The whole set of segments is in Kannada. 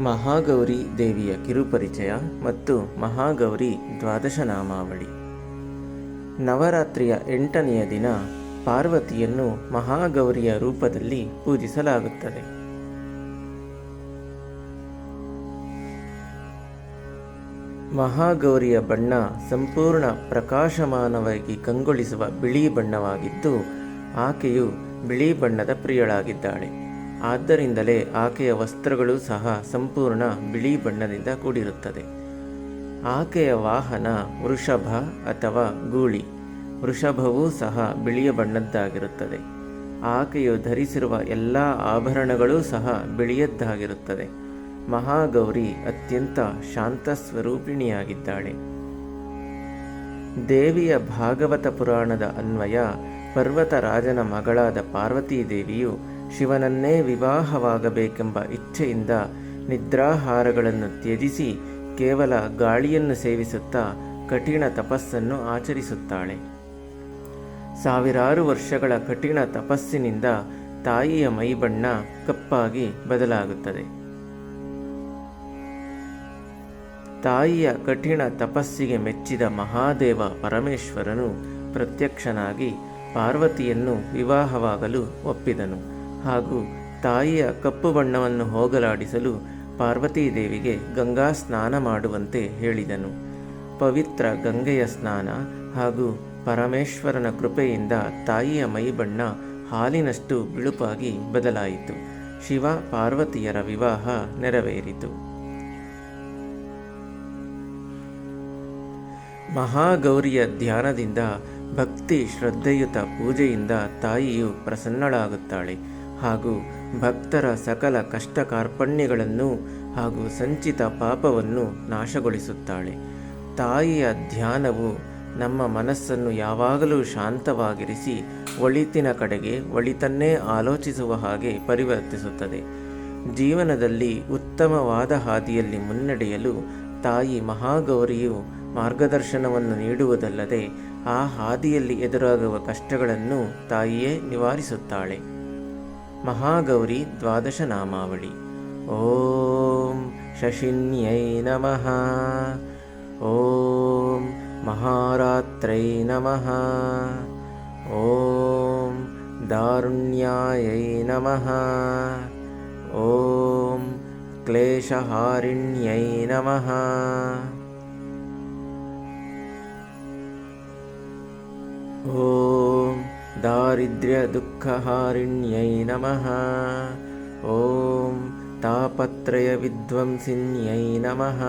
ಮಹಾಗೌರಿ ದೇವಿಯ ಕಿರುಪರಿಚಯ ಮತ್ತು ಮಹಾಗೌರಿ ದ್ವಾದಶ ನಾಮಾವಳಿ. ನವರಾತ್ರಿಯ ಎಂಟನೆಯ ದಿನ ಪಾರ್ವತಿಯನ್ನು ಮಹಾಗೌರಿಯ ರೂಪದಲ್ಲಿ ಪೂಜಿಸಲಾಗುತ್ತದೆ. ಮಹಾಗೌರಿಯ ಬಣ್ಣ ಸಂಪೂರ್ಣ ಪ್ರಕಾಶಮಾನವಾಗಿ ಕಂಗೊಳಿಸುವ ಬಿಳಿ ಬಣ್ಣವಾಗಿದ್ದು, ಆಕೆಯು ಬಿಳಿ ಬಣ್ಣದ ಪ್ರಿಯಳಾಗಿದ್ದಾಳೆ. ಆದ್ದರಿಂದಲೇ ಆಕೆಯ ವಸ್ತ್ರಗಳು ಸಹ ಸಂಪೂರ್ಣ ಬಿಳಿ ಬಣ್ಣದಿಂದ ಕೂಡಿರುತ್ತದೆ. ಆಕೆಯ ವಾಹನ ವೃಷಭ ಅಥವಾ ಗೂಳಿ, ವೃಷಭವೂ ಸಹ ಬಿಳಿಯ ಬಣ್ಣದ್ದಾಗಿರುತ್ತದೆ. ಆಕೆಯು ಧರಿಸಿರುವ ಎಲ್ಲ ಆಭರಣಗಳೂ ಸಹ ಬಿಳಿಯದ್ದಾಗಿರುತ್ತದೆ. ಮಹಾಗೌರಿ ಅತ್ಯಂತ ಶಾಂತ ಸ್ವರೂಪಿಣಿಯಾಗಿದ್ದಾಳೆ. ದೇವಿಯ ಭಾಗವತ ಪುರಾಣದ ಅನ್ವಯ ಪರ್ವತರಾಜನ ಮಗಳಾದ ಪಾರ್ವತೀ ದೇವಿಯು ಶಿವನನ್ನೇ ವಿವಾಹವಾಗಬೇಕೆಂಬ ಇಚ್ಛೆಯಿಂದ ನಿದ್ರಾಹಾರಗಳನ್ನು ತ್ಯಜಿಸಿ ಕೇವಲ ಗಾಳಿಯನ್ನು ಸೇವಿಸುತ್ತಾ ಕಠಿಣ ತಪಸ್ಸನ್ನು ಆಚರಿಸುತ್ತಾಳೆ. ಸಾವಿರಾರು ವರ್ಷಗಳ ಕಠಿಣ ತಪಸ್ಸಿನಿಂದ ತಾಯಿಯ ಮೈಬಣ್ಣ ಕಪ್ಪಾಗಿ ಬದಲಾಗುತ್ತದೆ. ತಾಯಿಯ ಕಠಿಣ ತಪಸ್ಸಿಗೆ ಮೆಚ್ಚಿದ ಮಹಾದೇವ ಪರಮೇಶ್ವರನು ಪ್ರತ್ಯಕ್ಷನಾಗಿ ಪಾರ್ವತಿಯನ್ನು ವಿವಾಹವಾಗಲು ಒಪ್ಪಿದನು. ಹಾಗೂ ತಾಯಿಯ ಕಪ್ಪು ಬಣ್ಣವನ್ನು ಹೋಗಲಾಡಿಸಲು ಪಾರ್ವತೀದೇವಿಗೆ ಗಂಗಾ ಸ್ನಾನ ಮಾಡುವಂತೆ ಹೇಳಿದನು. ಪವಿತ್ರ ಗಂಗೆಯ ಸ್ನಾನ ಹಾಗೂ ಪರಮೇಶ್ವರನ ಕೃಪೆಯಿಂದ ತಾಯಿಯ ಮೈಬಣ್ಣ ಹಾಲಿನಷ್ಟು ಬಿಳುಪಾಗಿ ಬದಲಾಯಿತು. ಶಿವ ಪಾರ್ವತಿಯರ ವಿವಾಹ ನೆರವೇರಿತು. ಮಹಾಗೌರಿಯ ಧ್ಯಾನದಿಂದ ಭಕ್ತಿ ಶ್ರದ್ಧೆಯುತ ಪೂಜೆಯಿಂದ ತಾಯಿಯು ಪ್ರಸನ್ನಳಾಗುತ್ತಾಳೆ. ಹಾಗೂ ಭಕ್ತರ ಸಕಲ ಕಷ್ಟ ಕಾರ್ಪಣ್ಯಗಳನ್ನು ಹಾಗೂ ಸಂಚಿತ ಪಾಪವನ್ನು ನಾಶಗೊಳಿಸುತ್ತಾಳೆ. ತಾಯಿಯ ಧ್ಯಾನವು ನಮ್ಮ ಮನಸ್ಸನ್ನು ಯಾವಾಗಲೂ ಶಾಂತವಾಗಿರಿಸಿ ಒಳಿತಿನ ಕಡೆಗೆ ಒಳಿತನ್ನೇ ಆಲೋಚಿಸುವ ಹಾಗೆ ಪರಿವರ್ತಿಸುತ್ತದೆ. ಜೀವನದಲ್ಲಿ ಉತ್ತಮವಾದ ಹಾದಿಯಲ್ಲಿ ಮುನ್ನಡೆಯಲು ತಾಯಿ ಮಹಾಗೌರಿಯು ಮಾರ್ಗದರ್ಶನವನ್ನು ನೀಡುವುದಲ್ಲದೆ ಆ ಹಾದಿಯಲ್ಲಿ ಎದುರಾಗುವ ಕಷ್ಟಗಳನ್ನು ತಾಯಿಯೇ ನಿವಾರಿಸುತ್ತಾಳೆ. महागौरी द्वादशनामावळि ॐ शशिन्यै नमः। ॐ महारात्रै नमः। ॐ दारुण्यायै नमः। ॐ क्लेशहारिण्यै नमः। ॐ दारिद्र्यदुःखहारिण्यै नमः। ॐ तापत्रयविध्वंसिन्यै नमः।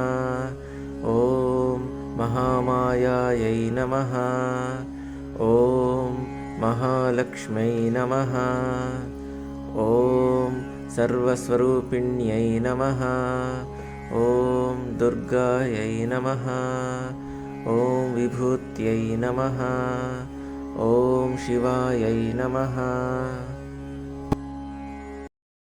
ॐ महामायायै नमः। ॐ महालक्ष्मै नमः। ॐ सर्वस्वरूपिण्यै नमः। ॐ दुर्गायै नमः। ॐ विभूत्यै नमः ॐ शिवायै नमः